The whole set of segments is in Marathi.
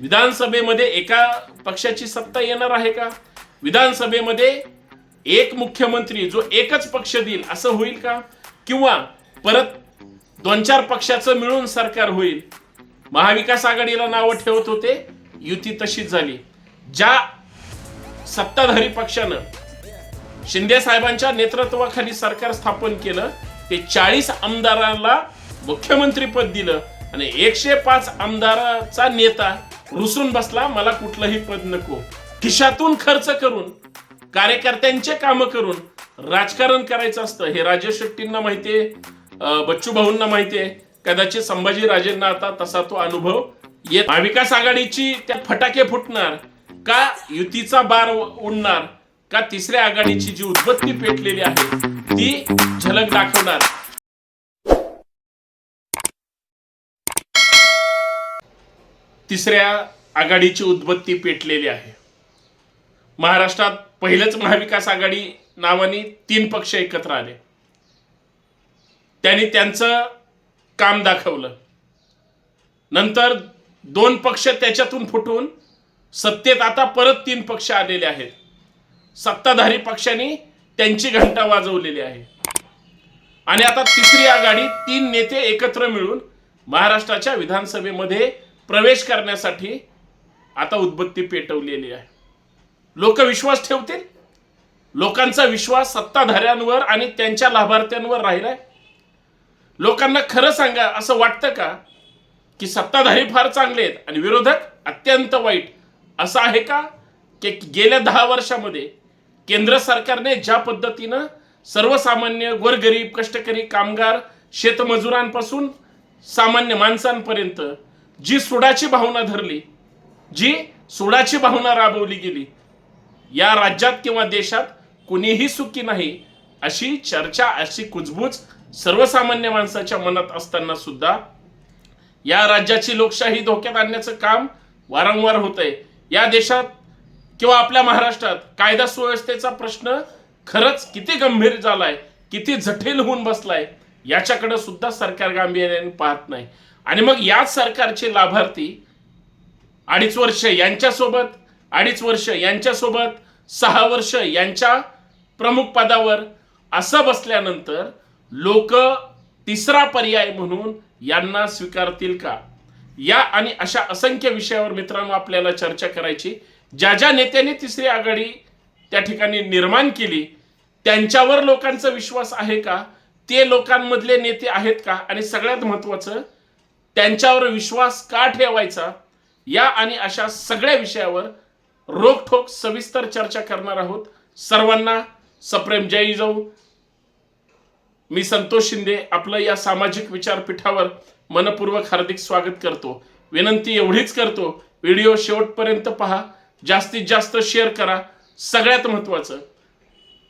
विधानसभेमध्ये एका पक्षाची सत्ता येणार आहे का? विधानसभेमध्ये एक मुख्यमंत्री जो एकच पक्ष देईल असं होईल का? किंवा परत दोन चार पक्षाचं मिळून सरकार होईल? महाविकास आघाडीला नावं ठेवत होते युती तशीच झाली. ज्या सत्ताधारी पक्षानं शिंदे साहेबांच्या नेतृत्वाखाली सरकार स्थापन केलं ते चाळीस आमदारांना मुख्यमंत्री पद दिलं आणि एकशे पाच आमदाराचा नेता रुसून बसला मला कुठलंही पद नको. खिशातून खर्च करून कार्यकर्त्यांचे काम करून राजकारण करायचं असतं. हे राजेश शेट्टींना माहितीये बच्चू भाऊंना माहितीये. कदाचित संभाजी राजेंना आता तसा तो अनुभव येत महाविकास आघाडीची त्या फटाके फुटणार का युतीचा बार उडणार का तिसऱ्या आघाडीची जी उद्बत्ती पेटलेली आहे ती झलक दाखवणार. तिसऱ्या आघाडीची उद्बत्ती पेटलेली आहे. महाराष्ट्रात पहिलंच महाविकास आघाडी नावाने तीन पक्ष एकत्र आले. त्यांनी त्यांचं काम दाखवलं. नंतर दोन पक्ष त्याच्यातून फुटून सत्तेत आता परत तीन पक्ष आलेले आहेत. सत्ताधारी पक्षांनी त्यांची घंटा वाजवलेली आहे. आणि आता तिसरी आघाडी तीन नेते एकत्र मिळून महाराष्ट्राच्या विधानसभेमध्ये प्रवेश करण्यासाठी आता उद्बत्ती पेटवलेली आहे. लोक विश्वास ठेवतील. लोकांचा विश्वास सत्ताधाऱ्यांवर आणि त्यांच्या लाभार्थ्यांवर राहिलाय. लोकांना खरं सांगा असं वाटतं का की सत्ताधारी फार चांगले आहेत आणि विरोधक अत्यंत वाईट? असं आहे का की गेल्या दहा वर्षामध्ये केंद्र सरकारने ज्या पद्धतीनं सर्वसामान्य गोरगरीब कष्टकरी कामगार शेतमजुरांपासून सामान्य माणसांपर्यंत जी सुडाची भावना धरली जी सुडाची भावना राबवली गेली या राज्यात किंवा देशात कुणीही सुखी नाही अशी चर्चा अशी कुजबूज सर्वसामान्य माणसाच्या मनात असताना सुद्धा या राज्याची लोकशाही धोक्यात आणण्याचं काम वारंवार होत आहे या देशात किंवा आपल्या महाराष्ट्रात कायदा सुव्यवस्थेचा प्रश्न खरंच किती गंभीर झालाय किती जठील होऊन बसलाय याच्याकडे सुद्धा सरकार गांभीर्याने पाहत नाही. आणि मग याच सरकारचे लाभार्थी अडीच वर्ष यांच्यासोबत अडीच वर्ष यांच्यासोबत सहा वर्ष यांच्या प्रमुख पदावर असं बसल्यानंतर लोक तिसरा पर्याय म्हणून यांना स्वीकारतील का? या आणि अशा असंख्य विषयावर मित्रांनो आपल्याला चर्चा करायची. ज्या ज्या नेत्यांनी तिसरी आघाडी त्या ठिकाणी निर्माण केली त्यांच्यावर लोकांचा विश्वास आहे का? ते लोकांमधले नेते आहेत का? आणि सगळ्यात महत्वाचं त्यांच्यावर विश्वास का ठेवायचा? या आणि अशा सगळ्या विषयावर रोखठोक सविस्तर चर्चा करणार आहोत. सर्वांना सप्रेम जय जाऊ मी संतोष शिंदे आपलं या सामाजिक विचारपीठावर मनपूर्वक हार्दिक स्वागत करतो. विनंती एवढीच करतो व्हिडिओ शेवटपर्यंत पहा. जास्तीत जास्त शेअर करा. सगळ्यात महत्त्वाचं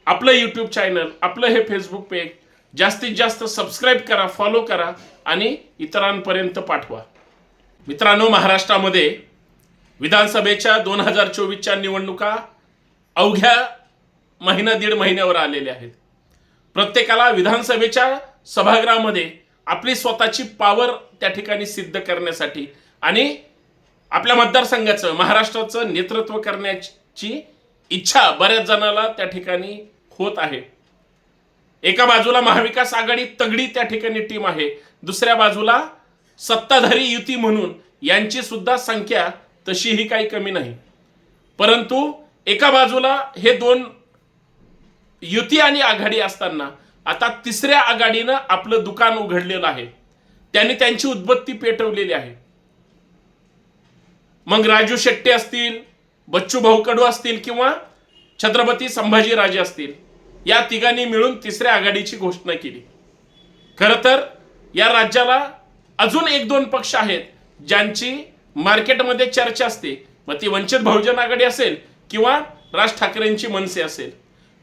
आपलं यूट्यूब चॅनल आपलं हे फेसबुक पेज जास्तीत जास्त सबस्क्राईब करा फॉलो करा आणि इतरांपर्यंत पाठवा. मित्रांनो महाराष्ट्रामध्ये विधानसभेच्या दोन हजार चोवीसच्या निवडणुका अवघ्या महिना दीड महिन्यावर आलेल्या आहेत. प्रत्येकाला विधानसभेच्या सभागृहामध्ये आपली स्वतःची पावर त्या ठिकाणी सिद्ध करण्यासाठी आणि आपल्या मतदारसंघाचं महाराष्ट्राचं नेतृत्व करण्याची इच्छा बऱ्याच जणाला त्या ठिकाणी होत आहे. एका बाजूला महाविकास आघाडी तगडी त्या ठिकाणी टीम आहे. दुसऱ्या बाजूला सत्ताधारी युती म्हणून यांची सुद्धा संख्या तशीही काही कमी नाही. परंतु एका बाजूला हे दोन युती आणि आघाडी असताना आता तिसऱ्या आघाडीनं आपलं दुकान उघडलेलं आहे. त्यांनी त्यांची उद्बत्ती पेटवलेली आहे. मग राजू शेट्टी असतील बच्चू भाऊ कडू असतील किंवा छत्रपती संभाजीराजे असतील या तिघांनी मिळून तिसऱ्या आघाडीची घोषणा केली. खर तर या राज्याला अजून एक दोन पक्ष आहेत ज्यांची मार्केटमध्ये चर्चा असते. मग ती वंचित बहुजन आघाडी असेल किंवा राज ठाकरेंची मनसे असेल.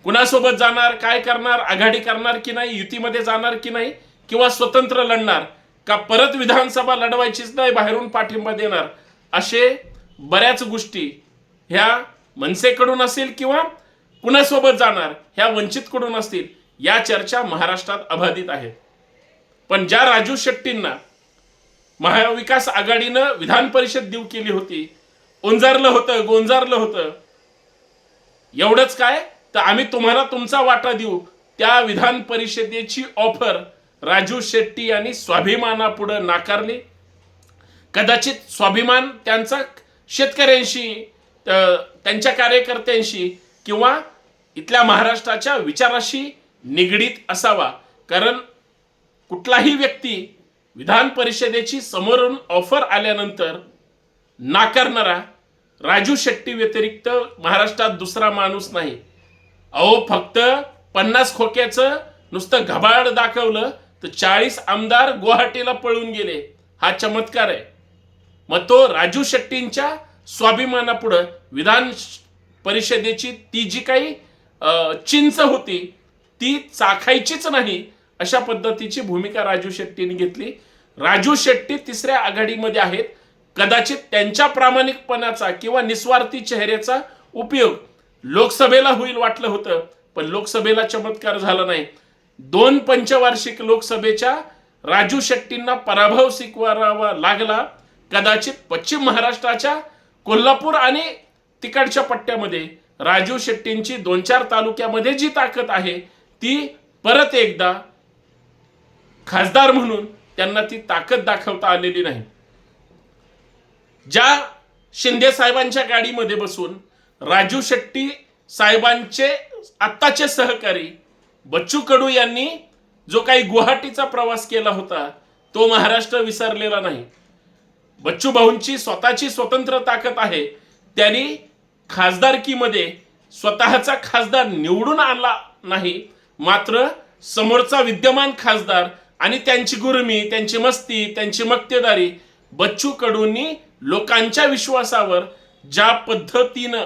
कुणासोबत जाणार काय करणार आघाडी करणार की नाही युतीमध्ये जाणार की नाही किंवा स्वतंत्र लढणार का परत विधानसभा लढवायचीच नाही बाहेरून पाठिंबा देणार असे बऱ्याच गोष्टी ह्या मनसेकडून असेल किंवा कुणासोबत जाणार ह्या वंचितकडून असतील या चर्चा महाराष्ट्रात अबाधित आहेत पण ज्या राजू शेट्टींना महाविकास आघाडीनं विधान परिषद देऊ केली होती ओंजारलं होतं गोंजारलं होतं एवढंच काय? तर आम्ही तुम्हाला तुमचा वाटा देऊ. त्या विधान परिषदेची ऑफर राजू शेट्टी यांनी स्वाभिमानापुढं नाकारली. कदाचित स्वाभिमान त्यांचा शेतकऱ्यांशी त्यांच्या कार्यकर्त्यांशी किंवा इथल्या महाराष्ट्राच्या विचाराशी निगडीत असावा. कारण कुठलाही व्यक्ती विधान परिषदेची समोरून ऑफर आल्यानंतर नाकारणारा राजू शेट्टी व्यतिरिक्त महाराष्ट्रात दुसरा माणूस नाही. अहो फक्त पन्नास खोक्याचं नुसतं घबाड दाखवलं तर चाळीस आमदार गुवाहाटीला पळून गेले. हा चमत्कार आहे. मग तो राजू शेट्टींच्या स्वाभिमानापुढं विधान परिषदेची ती जी काही चिंच होती ती चाखायचीच नाही अशा पद्धतीची भूमिका राजू शेट्टीने घेतली. राजू शेट्टी तिसऱ्या आघाडीमध्ये आहेत. कदाचित त्यांच्या प्रामाणिकपणाचा किंवा निस्वार्थी चेहऱ्याचा उपयोग लोकसभेला होईल वाटलं होतं पण लोकसभेला चमत्कार झाला नाही. दोन पंचवार्षिक लोकसभेच्या राजू शेट्टींना पराभव स्वीकारावा लागला. कदाचित पश्चिम महाराष्ट्राच्या कोल्हापूर आणि तिकडच्या पट्ट्यामध्ये राजू शेट्टींची दोन चार तालुक्यामध्ये जी ताकद आहे ती परत एकदा खासदार म्हणून त्यांना ती ताकद दाखवता आलेली नाही. ज्या शिंदे साहेबांच्या गाडीमध्ये बसून राजू शेट्टी साहेबांचे आत्ताचे सहकारी बच्चू कडू यांनी जो काही गुवाहाटीचा प्रवास केला होता तो महाराष्ट्र विसरलेला नाही. बच्चू भाऊंची स्वतःची स्वतंत्र ताकद आहे त्यांनी खासदारकीमध्ये स्वतःचा खासदार निवडून आणला नाही मात्र समोरचा विद्यमान खासदार आणि त्यांची गुरमी त्यांची मस्ती त्यांची मक्तेदारी बच्चू कडूंनी लोकांच्या विश्वासावर ज्या पद्धतीनं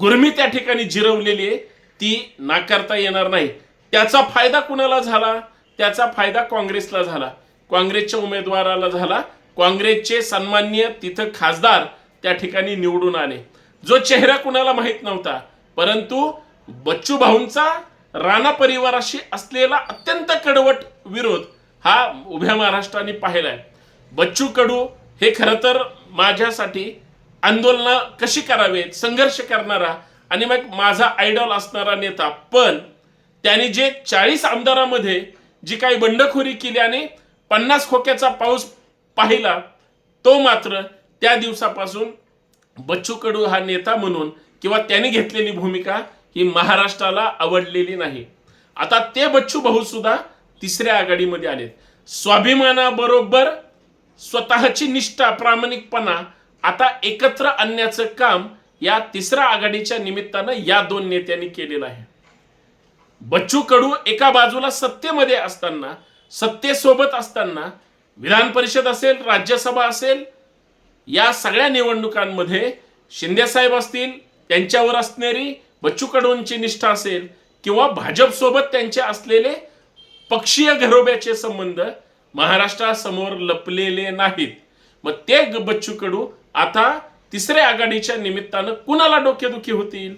गुरमी त्या ठिकाणी जिरवलेली आहे ती नाकारता येणार नाही. त्याचा फायदा कुणाला झाला? त्याचा फायदा काँग्रेसला झाला. काँग्रेसच्या उमेदवाराला झाला. काँग्रेसचे सन्मान्य तिथं खासदार त्या ठिकाणी निवडून आले. जो चेहरा कुणाला माहीत नव्हता परंतु बच्चू भाऊंचा राणा परिवाराशी असलेला अत्यंत कडवट विरोध हा उभ्या महाराष्ट्राने पाहिलाय. बच्चू कडू हे खरं तर माझ्यासाठी आंदोलनं कशी करावेत संघर्ष करणारा आणि मग माझा आयडॉल असणारा नेता. पण त्याने जे चाळीस आमदारामध्ये जी काही बंडखोरी केली आणि पन्नास खोक्याचा पाऊस पाहिला तो मात्र त्या दिवसापासून बच्चू कडू हा नेता म्हणून किंवा त्याने घेतलेली भूमिका ही महाराष्ट्राला आवडलेली नाही. आता ते बच्चू भाऊ सुद्धा तिसऱ्या आघाडीमध्ये आलेत. स्वाभिमानाबरोबर स्वतःची निष्ठा प्रामाणिकपणा आता एकत्र आणण्याचं काम या तिसऱ्या आघाडीच्या निमित्तानं या दोन नेत्यांनी केलेलं आहे. बच्चू कडू एका बाजूला सत्तेमध्ये असताना सत्तेसोबत असताना विधान परिषद असेल राज्यसभा असेल या सगळ्या निवडणुकांमध्ये शिंदेसाहेब असतील त्यांच्यावर असणारी बच्चू कडूंची निष्ठा असेल किंवा भाजपसोबत त्यांचे असलेले पक्षीय घरोब्याचे संबंध महाराष्ट्रासमोर लपलेले नाहीत. मग ते ग- बच्चू कडू आता तिसऱ्या आघाडीच्या निमित्तानं कुणाला डोकेदुखी होतील?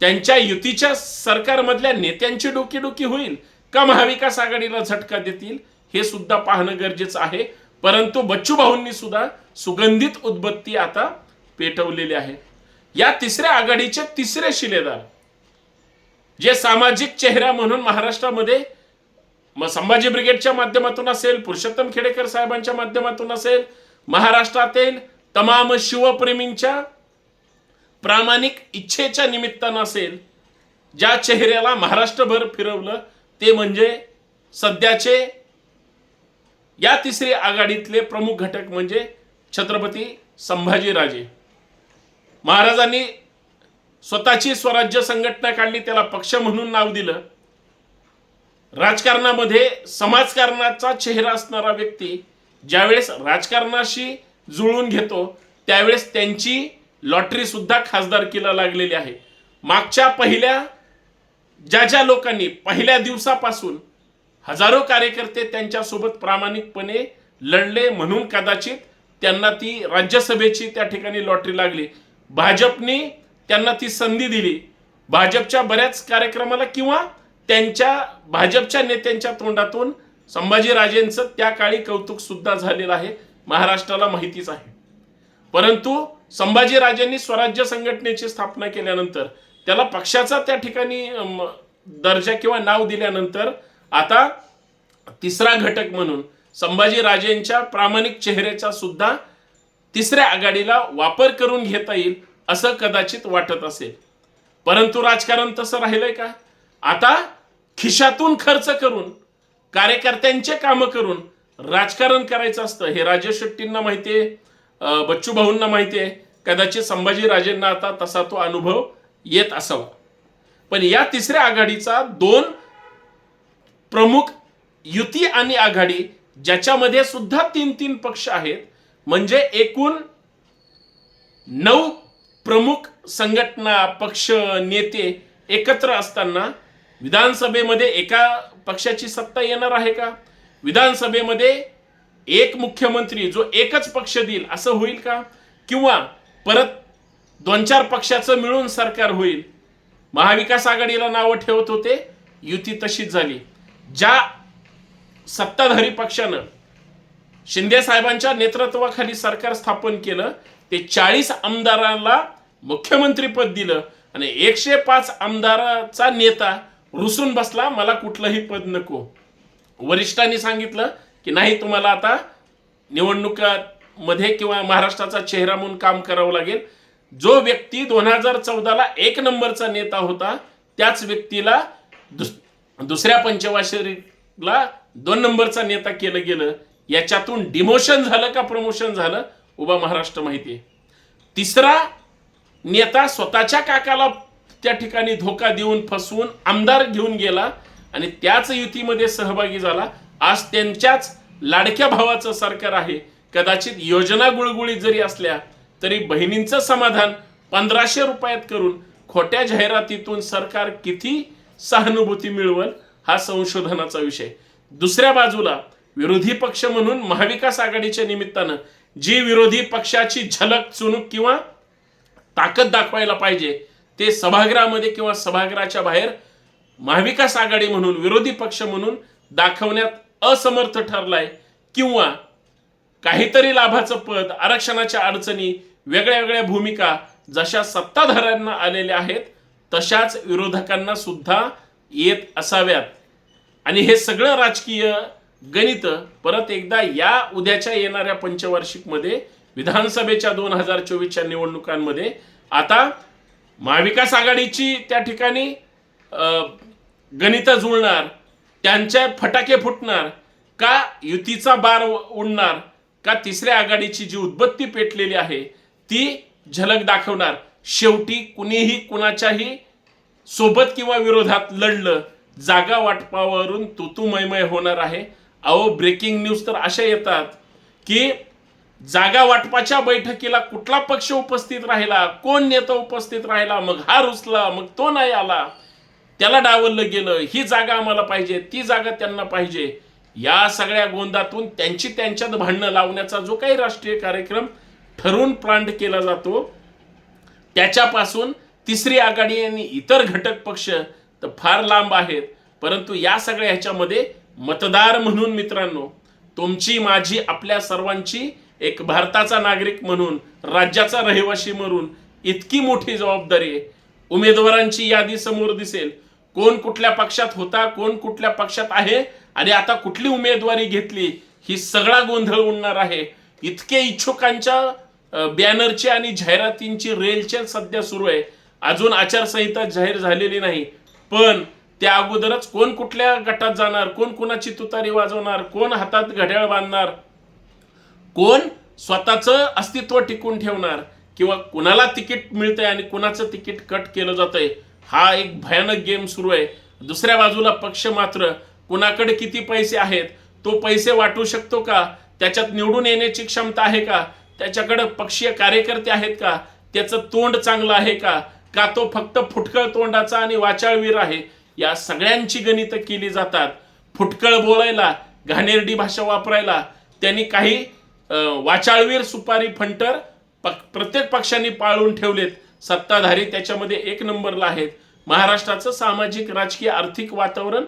त्यांच्या युतीच्या सरकारमधल्या नेत्यांची डोकेदुखी होईल का महाविकास आघाडीला झटका देतील? हे सुद्धा पाहणं गरजेचं आहे. परंतु बच्चू भाऊंनी सुद्धा सुगंधित उद्बत्ती आता पेटवलेली आहे. या तिसऱ्या आघाडीचे तिसरे शिलेदार जे सामाजिक चेहरा म्हणून महाराष्ट्रामध्ये मग संभाजी ब्रिगेडच्या माध्यमातून असेल पुरुषोत्तम खेडेकर साहेबांच्या माध्यमातून असेल महाराष्ट्रातील तमाम शिवप्रेमींच्या प्रामाणिक इच्छेच्या निमित्तानं असेल ज्या चेहऱ्याला महाराष्ट्रभर फिरवलं ते म्हणजे सध्याचे या तिसरी आघाडीतले प्रमुख घटक म्हणजे छत्रपती संभाजीराजे. महाराजांनी स्वतःची स्वराज्य संघटना काढली त्याला पक्ष म्हणून नाव दिलं. राजकारणामध्ये समाजकारणाचा चेहरा असणारा व्यक्ती ज्यावेळेस राजकारणाशी जुळून घेतो त्यावेळेस त्यांची लॉटरी सुद्धा खासदारकीला लागलेली आहे. मागच्या पहिल्या ज्या ज्या लोकांनी पहिल्या दिवसापासून हजारो कार्यकर्ते त्यांच्यासोबत प्रामाणिकपणे लढले म्हणून कदाचित त्यांना ती राज्यसभेची त्या ठिकाणी लॉटरी लागली. भाजपने त्यांना ती संधी दिली. भाजपच्या बऱ्याच कार्यक्रमाला किंवा त्यांच्या भाजपच्या नेत्यांच्या तोंडातून संभाजीराजेंचं त्या काळी कौतुक सुद्धा झालेलं आहे. महाराष्ट्राला माहितीच आहे. परंतु संभाजीराजेंनी स्वराज्य संघटनेची स्थापना केल्यानंतर त्याला पक्षाचा त्या ठिकाणी दर्जा किंवा नाव दिल्यानंतर आता तिसरा घटक म्हणून संभाजीराजेंच्या प्रामाणिक चेहऱ्याचा सुद्धा तिसऱ्या आघाडीला वापर करून घेता येईल असं कदाचित वाटत असेल. परंतु राजकारण तसं राहिलंय का? आता खिशातून खर्च करून कार्यकर्त्यांचे कामं करून राजकारण करायचं असतं हे राजेश शेट्टींना माहिती आहे बच्चू भाऊंना आहे. कदाचित संभाजीराजेंना आता तसा तो अनुभव येत असावा. पण या तिसऱ्या आघाडीचा दोन प्रमुख युती आणि आघाडी ज्याच्यामध्ये सुद्धा तीन तीन पक्ष आहेत म्हणजे एकूण नऊ प्रमुख संघटना पक्ष नेते एकत्र असताना विधानसभेमध्ये एका पक्षाची सत्ता येणार आहे का? विधानसभेमध्ये एक मुख्यमंत्री जो एकच पक्ष देईल असं होईल का? किंवा परत दोन चार पक्षाचं मिळून सरकार होईल? महाविकास आघाडीला नावं ठेवत होते युती तशीच झाली. ज्या सत्ताधारी पक्षानं शिंदे साहेबांच्या नेतृत्वाखाली सरकार स्थापन केलं ते चाळीस आमदारांना मुख्यमंत्रीपद दिलं आणि एकशे पाच आमदाराचा नेता रुसून बसला मला कुठलंही पद नको. वरिष्ठांनी सांगितलं की नाही तुम्हाला आता निवडणुकामध्ये किंवा महाराष्ट्राचा चेहरा म्हणून काम करावं लागेल. जो व्यक्ती दोन हजार चौदाला एक नंबरचा नेता होता त्याच व्यक्तीला दुस दुसऱ्या पंचवार्षिकला दोन नंबरचा नेता केलं गेलं. याच्यातून डिमोशन झालं का प्रमोशन झालं? उभा महाराष्ट्र माहिती आहे तिसरा नेता स्वतःच्या काकाला त्या ठिकाणी धोका देऊन फसवून आमदार घेऊन गेला आणि त्याच युतीमध्ये सहभागी झाला. आज त्यांच्याच लाडक्या भावाचं सरकार आहे. कदाचित योजना गुळगुळीत जरी असल्या तरी बहिणींचं समाधान पंधराशे रुपयात करून खोट्या जाहिरातीतून सरकार किती सहानुभूती मिळवल हा संशोधनाचा विषय. दुसऱ्या बाजूला विरोधी पक्ष म्हणून महाविकास आघाडीच्या निमित्तानं जी विरोधी पक्षाची झलक चुणूक किंवा ताकद दाखवायला पाहिजे ते सभागृहामध्ये किंवा सभागृहाच्या बाहेर महाविकास आघाडी म्हणून विरोधी पक्ष म्हणून दाखवण्यात असमर्थ ठरलाय किंवा काहीतरी लाभाचं पद आरक्षणाच्या अडचणी वेगळ्या वेगळ्या भूमिका जशा सत्ताधाऱ्यांना आलेल्या आहेत तशाच विरोधकांना सुद्धा येत असाव्यात. आणि हे सगळं राजकीय गणित परत एकदा या उद्याच्या येणाऱ्या पंचवार्षिकमध्ये विधानसभेच्या दोन हजार चोवीसच्या निवडणुकांमध्ये आता महाविकास आघाडीची त्या ठिकाणी गणितं जुळणार त्यांच्या फटाके फुटणार का युतीचा बार उडणार का तिसऱ्या आघाडीची जी उद्बत्ती पेटलेली आहे ती झलक दाखवणार. शेवटी कुणीही कुणाच्याही सोबत किंवा विरोधात लढलं जागा वाटपावरून तुतुमयमय होणार आहे. अहो ब्रेकिंग न्यूज तर अशा येतात की जागा वाटपाच्या बैठकीला कुठला पक्ष उपस्थित राहिला कोण नेता उपस्थित राहिला मग हा रुसला मग तो नाही आला. त्याला डावललं गेलं ही जागा आम्हाला पाहिजे ती जागा त्यांना पाहिजे. या सगळ्या गोंदातून त्यांची त्यांच्यात भांडणं लावण्याचा जो काही राष्ट्रीय कार्यक्रम ठरवून प्लांट केला जातो त्याच्यापासून तिसरी आघाडी आणि इतर घटक पक्ष तर फार लांब आहेत. परंतु या सगळ्या ह्याच्यामध्ये मतदार म्हणून मित्रांनो तुमची माझी आपल्या सर्वांची एक भारताचा नागरिक म्हणून राज्याचा रहिवासी म्हणून इतकी मोठी जबाबदारी आहे. उमेदवारांची यादी समोर दिसेल. कोण कुठल्या पक्षात होता कोण कुठल्या पक्षात आहे आणि आता कुठली उमेदवारी घेतली ही सगळा गोंधळ उडणार आहे. इतके इच्छुकांच्या बॅनरची आणि जाहिरातींची रेलचेल सध्या सुरू आहे. अजून आचारसंहिता जाहीर झालेली नाही. पण त्या अगोदरच कोण कुठल्या गटात जाणार कोण कुणाची तुतारी वाजवणार कोण हातात घड्याळ बांधणार कोण स्वतःचं अस्तित्व टिकून ठेवणार किंवा कुणाला तिकीट मिळतंय आणि कुणाचं तिकीट कट केलं जातंय हा एक भयानक गेम सुरू आहे. दुसऱ्या बाजूला पक्ष मात्र कुणाकडे किती पैसे आहेत तो पैसे वाटू शकतो का? त्याच्यात निवडून येण्याची क्षमता आहे का? त्याच्याकडं पक्षीय कार्यकर्ते आहेत का? त्याचं तोंड चांगलं आहे का? का तो फक्त फुटकळ तोंडाचा आणि वाचाळवीर आहे? या सगळ्यांची गणितं केली जातात. फुटकळ बोलायला घाणेरडी भाषा वापरायला त्यांनी काही वाचाळवीर सुपारी फंटर पक- प्रत्येक पक्षांनी पाळून ठेवलेत. सत्ताधारी त्याच्यामध्ये एक नंबरला आहेत. महाराष्ट्राचं सामाजिक राजकीय आर्थिक वातावरण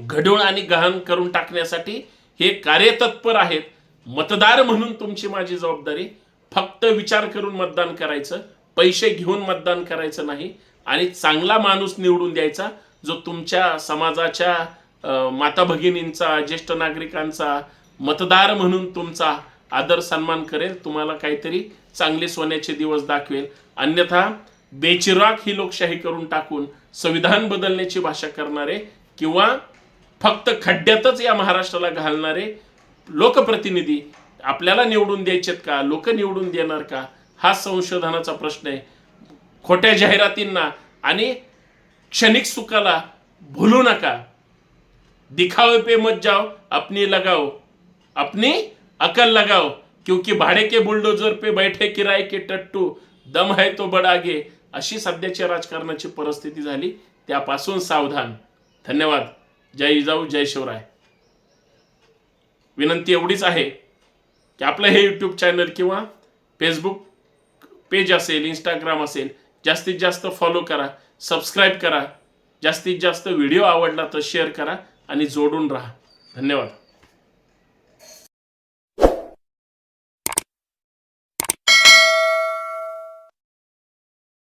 घडवून आणि गहन करून टाकण्यासाठी हे कार्यतत्पर आहेत. मतदार म्हणून तुमची माझी जबाबदारी. फक्त विचार करून मतदान करायचं. पैसे घेऊन मतदान करायचं नाही. आणि चांगला माणूस निवडून द्यायचा जो तुमच्या समाजाच्या माता भगिनींचा ज्येष्ठ नागरिकांचा मतदार म्हणून तुमचा आदर सन्मान करेल. तुम्हाला काहीतरी चांगले सोन्याचे दिवस दाखवेल. अन्यथा बेचिराग ही लोकशाही करून टाकून संविधान बदलण्याची भाषा करणारे किंवा फक्त खड्ड्यातच या महाराष्ट्राला घालणारे लोकप्रतिनिधी आपल्याला निवडून द्यायचेत का? लोक निवडून देणार का? हा संशोधनाचा प्रश्न आहे. खोट्या जाहिरातींना आणि क्षणिक सुखाला भुलू नका. दिखावे पे मत जाओ अपनी लगाओ. अपनी अकल लगाओ क्योंकि भाड़े के बुलडोजर पे बैठे किराय के टट्टू दम है तो बडागे अशी सध्याच्या राजकारणाची परिस्थिती झाली त्यापासून सावधान. धन्यवाद. जय जाऊ जय शिवराय. विनंती एवढीच आहे की आपलं हे यूट्यूब चॅनल किंवा फेसबुक पेज असेल इंस्टाग्राम असेल जास्तीत जास्त फॉलो करा सबस्क्राईब करा जास्तीत जास्त व्हिडिओ आवडला तर शेअर करा आणि जोडून राहा. धन्यवाद.